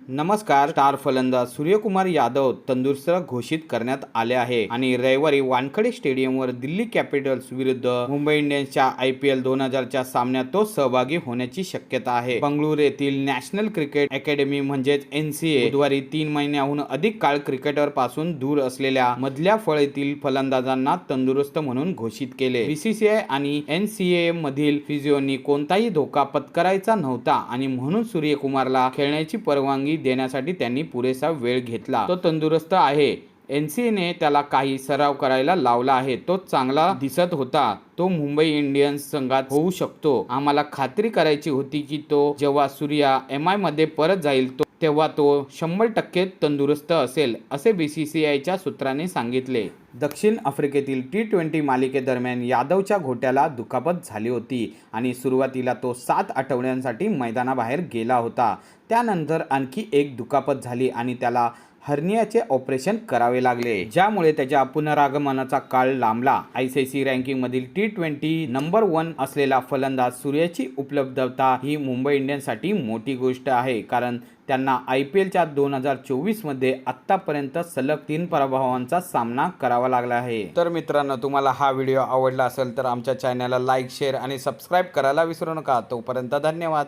नमस्कार स्टार फलंदाज सूर्यकुमार यादव तंदुरुस्त घोषित करण्यात आले आहे. आणि रविवारी वानखडे स्टेडियमवर दिल्ली कॅपिटल्स विरुद्ध मुंबई इंडियन्सच्या आय पी एल दोन हजारच्या सामन्यात तो सहभागी होण्याची शक्यता आहे. बंगळुरू येथील नॅशनल क्रिकेट अकॅडमी म्हणजेच एन सी बुधवारी तीन महिन्याहून अधिक काळ क्रिकेटरपासून दूर असलेल्या मधल्या फळीतील फलंदाजांना तंदुरुस्त म्हणून घोषित केले. बीसीसीआय आणि एन सी ए मधील फिजिओनी कोणताही धोका पत्करायचा नव्हता आणि म्हणून सूर्यकुमारला खेळण्याची परवानगी देण्यासाठी त्यांनी पुरेसा वेळ घेतला. तो तंदुरुस्त आहे. एनसीएने त्याला काही सराव करायला लावला आहे. तो चांगला दिसत होता. तो मुंबई इंडियन्स संघात होऊ शकतो. आम्हाला खात्री करायची होती की तो जेव्हा सूर्या एम आयमध्ये परत जाईल तो तेव्हा तो शंभर टक्के तंदुरुस्त असेल असे बी सी सी आयच्या सूत्राने सांगितले. दक्षिण आफ्रिकेतील टी ट्वेंटी मालिकेदरम्यान यादवच्या घोट्याला दुखापत झाली होती आणि सुरुवातीला तो सात आठवड्यांसाठी मैदानाबाहेर गेला होता. त्यानंतर आणखी एक दुखापत झाली आणि त्याला हर्नियाचे ऑपरेशन करावे लागले. ज्यामुळे त्याच्या पुनरागमनाचा काळ लांबला. I C C T twenty number one असलेला फलंदाज सूर्याची उपलब्धता ही मुंबई इंडियन्ससाठी मोठी गोष्ट आहे. कारण त्यांना आय पी एलच्या दोन हजार चोवीसमध्ये आत्तापर्यंत सलग तीन पराभवांचा सामना करावा लागला आहे. तर मित्रांनो तुम्हाला हा व्हिडिओ आवडला असेल तर आमच्या चॅनलला लाईक शेअर आणि सबस्क्राईब करायला विसरू नका. तोपर्यंत धन्यवाद.